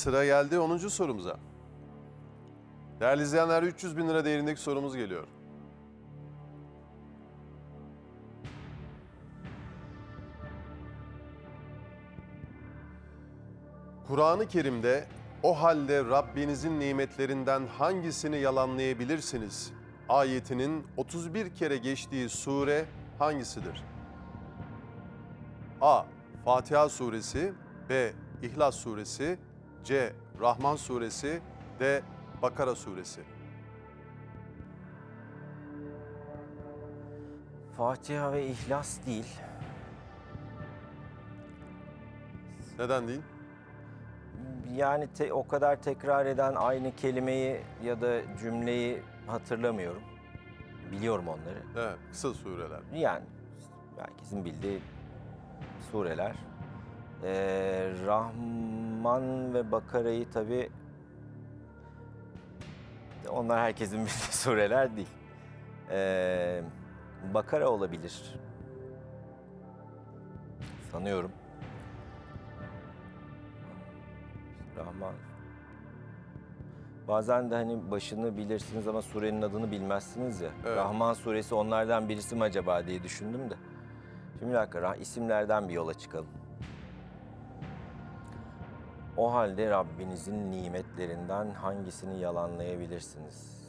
sıra geldi 10. sorumuza. Değerli izleyenler 300 bin lira değerindeki sorumuz geliyor. Kur'an-ı Kerim'de o halde Rabbinizin nimetlerinden hangisini yalanlayabilirsiniz? Ayetinin 31 kere geçtiği sure hangisidir? A. Fatiha suresi B. İhlas suresi C. Rahman suresi D. Bakara suresi Fatiha ve İhlas değil. Neden değil? Yani te- o kadar tekrar eden aynı kelimeyi ya da cümleyi hatırlamıyorum. Biliyorum onları. Evet, kısa sureler. Yani herkesin bildiği sureler. Ee, Rahman ve Bakara'yı tabi onlar herkesin bildiği sureler değil. Ee, Bakara olabilir. Sanıyorum. Rahman. Bazen de hani başını bilirsiniz ama surenin adını bilmezsiniz ya. Evet. Rahman suresi onlardan birisi mi acaba diye düşündüm de. Şimdi bir dakika isimlerden bir yola çıkalım. O halde Rabbinizin nimetlerinden hangisini yalanlayabilirsiniz?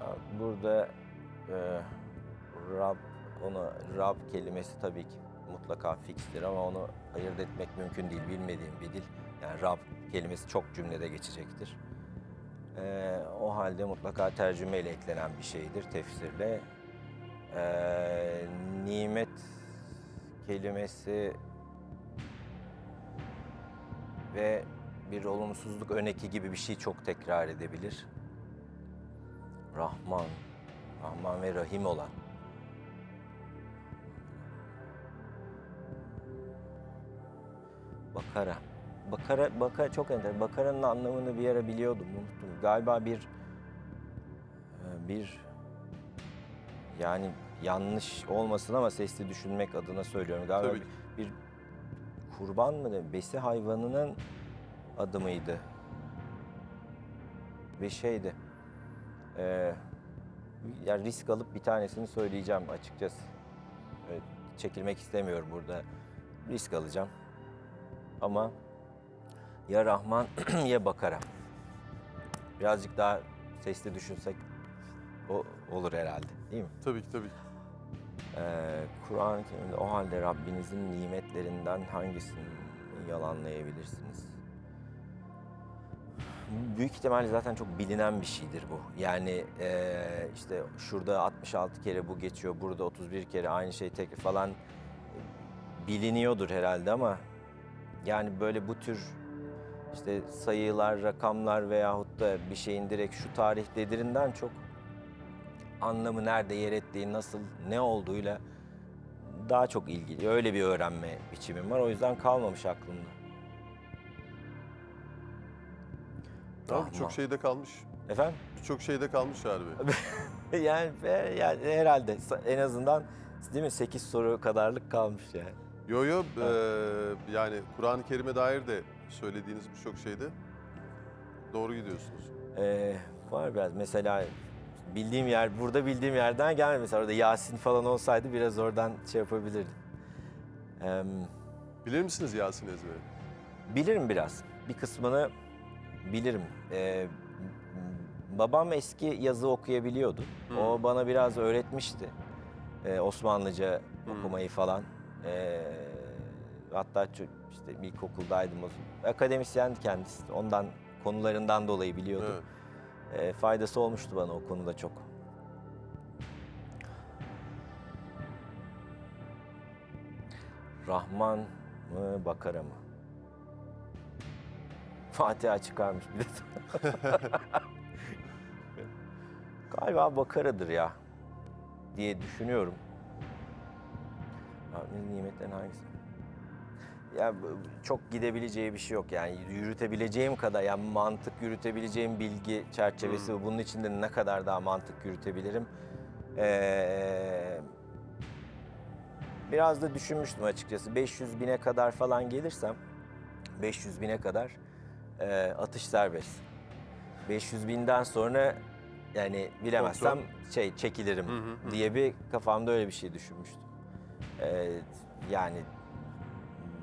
Ya Burada e, Rab, onu Rab kelimesi tabii ki mutlaka fikstir ama onu ayırt etmek mümkün değil. Bilmediğim bir dil. Yani Rab kelimesi çok cümlede geçecektir. E, o halde mutlaka tercümeyle eklenen bir şeydir tefsirle. E, nimet kelimesi ve bir olumsuzluk öneki gibi bir şey çok tekrar edebilir. Rahman, Rahman ve Rahim olan. Bakara. Bakara, Bakara çok enter. Bakara'nın anlamını bir ara biliyordum, unuttum. Galiba bir e, bir yani yanlış olmasın ama sesli düşünmek adına söylüyorum. Galiba Tabii. bir, bir kurban mı? Besi hayvanının adı mıydı? Bir şeydi. Ee, yani risk alıp bir tanesini söyleyeceğim açıkçası. Evet, çekilmek istemiyorum burada. Risk alacağım. Ama ya Rahman ya Bakara. Birazcık daha sesli düşünsek o olur herhalde. Değil mi? Tabii ki tabii. Ee, Kur'an-ı Kerim'de o halde Rabbinizin nimetlerinden hangisini yalanlayabilirsiniz? Büyük ihtimalle zaten çok bilinen bir şeydir bu. Yani ee, işte şurada 66 kere bu geçiyor, burada 31 kere aynı şey tek falan biliniyordur herhalde ama yani böyle bu tür işte sayılar, rakamlar veyahut da bir şeyin direkt şu tarih dedirinden çok anlamı nerede yer ettiği, nasıl, ne olduğuyla daha çok ilgili. Öyle bir öğrenme biçimim var. O yüzden kalmamış aklımda. Tamam, Rahman. çok şeyde kalmış. Efendim? Birçok şeyde kalmış harbi. yani, ve- yani herhalde en azından değil mi 8 soru kadarlık kalmış yani. Yo yo eee, yani Kur'an-ı Kerim'e dair de söylediğiniz birçok şeyde doğru gidiyorsunuz. Ee, var biraz mesela bildiğim yer, burada bildiğim yerden gelmedi. Mesela orada Yasin falan olsaydı biraz oradan şey yapabilirdim. Ee, Bilir misiniz Yasin ezberi? Bilirim biraz. Bir kısmını bilirim. Ee, babam eski yazı okuyabiliyordu. O bana biraz öğretmişti. Ee, Osmanlıca okumayı falan. Ee, hatta ço- işte ilkokuldaydım o zaman. Akademisyendi kendisi. Ondan konularından dolayı biliyordu. Evet. Ee, faydası olmuştu bana o konuda çok. Rahman mı, Bakara mı? Fatiha çıkarmış bir de. Galiba Bakara'dır ya diye düşünüyorum. Rabbinin nimetlerin hangisi? Ya çok gidebileceği bir şey yok yani yürütebileceğim kadar yani mantık yürütebileceğim bilgi çerçevesi bu. bunun içinde ne kadar daha mantık yürütebilirim. Ee, biraz da düşünmüştüm açıkçası 500 bine kadar falan gelirsem 500 bine kadar e, atış serbest. 500 binden sonra yani bilemezsem şey çekilirim diye bir kafamda öyle bir şey düşünmüştüm. E, yani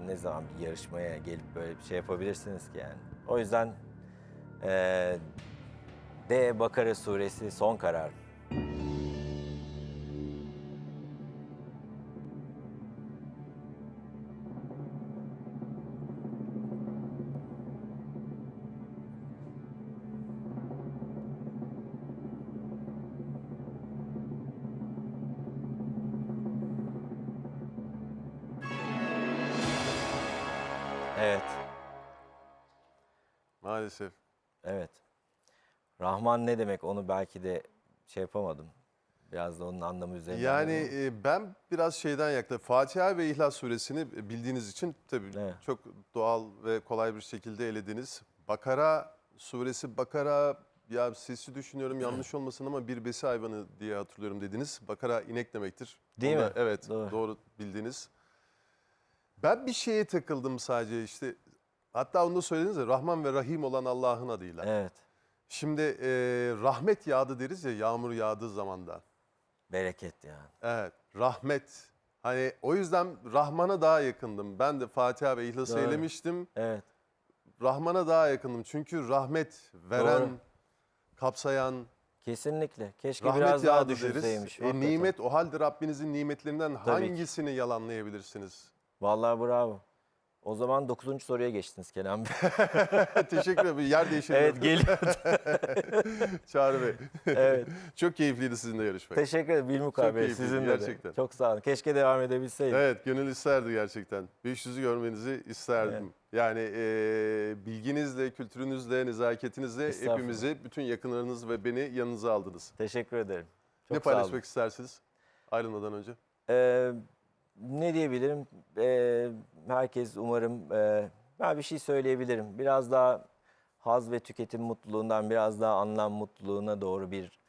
ne zaman bir yarışmaya gelip böyle bir şey yapabilirsiniz ki yani. O yüzden e, D Bakara suresi son karar. Evet. Maalesef. Evet. Rahman ne demek onu belki de şey yapamadım. Biraz da onun anlamı üzerine. Yani e, ben biraz şeyden yaklaşık. Fatiha ve İhlas suresini bildiğiniz için tabii Evet. çok doğal ve kolay bir şekilde elediniz. Bakara suresi Bakara ya sesi düşünüyorum yanlış olmasın ama bir besi hayvanı diye hatırlıyorum dediniz. Bakara inek demektir. Değil Onu da- mi? Evet Doğru. doğru. bildiniz. Ben bir şeye takıldım sadece işte. Hatta onu da söylediniz ya Rahman ve Rahim olan Allah'ın adıyla. Evet. Şimdi e, rahmet yağdı deriz ya yağmur yağdığı zamanda. Bereket yani. Evet, rahmet. Hani o yüzden Rahman'a daha yakındım. Ben de Fatiha ve İhlas'ı Doğru. elemiştim. Evet. Rahman'a daha yakındım. Çünkü rahmet veren, Doğru. kapsayan, Kesinlikle. Keşke rahmet biraz daha yağdı deriz. düşünseymiş. E, hakikaten. nimet o halde Rabbinizin nimetlerinden Tabii ki. hangisini yalanlayabilirsiniz? Vallahi bravo. O zaman 9. soruya geçtiniz Kenan Bey. Teşekkür ederim. Yer değişelim. evet geliyor. Çağrı Bey. evet. Çok keyifliydi sizinle yarışmak. Teşekkür ederim. Bilmukabele keyifliydi, sizin de. gerçekten. Çok sağ olun. Keşke devam edebilseydim. Evet, gönül isterdi gerçekten. 500'ü görmenizi isterdim. Yani e, bilginizle, kültürünüzle, nezaketinizle hepimizi, bütün yakınlarınız ve beni yanınıza aldınız. Teşekkür ederim. Çok ne sağ olun. paylaşmak istersiniz ayrılmadan önce? Ee, ne diyebilirim? Ee, herkes umarım e, ben bir şey söyleyebilirim. Biraz daha haz ve tüketim mutluluğundan biraz daha anlam mutluluğuna doğru bir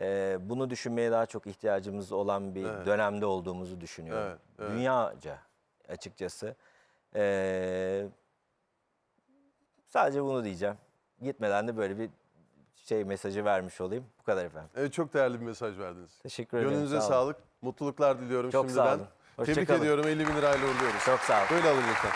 e, bunu düşünmeye daha çok ihtiyacımız olan bir Evet. dönemde olduğumuzu düşünüyorum. Evet, evet. Dünyaca açıkçası. Ee, sadece bunu diyeceğim. Gitmeden de böyle bir şey mesajı vermiş olayım. Bu kadar efendim. Evet, çok değerli bir mesaj verdiniz. Teşekkür ederim. Gönlünüze sağ olun. sağlık, mutluluklar diliyorum Çok şimdiden. sağ olun. Hoşça Tebrik kalın. ediyorum, 50 bin lirayla uğurluyoruz. Çok sağ olun. Böyle alın lütfen.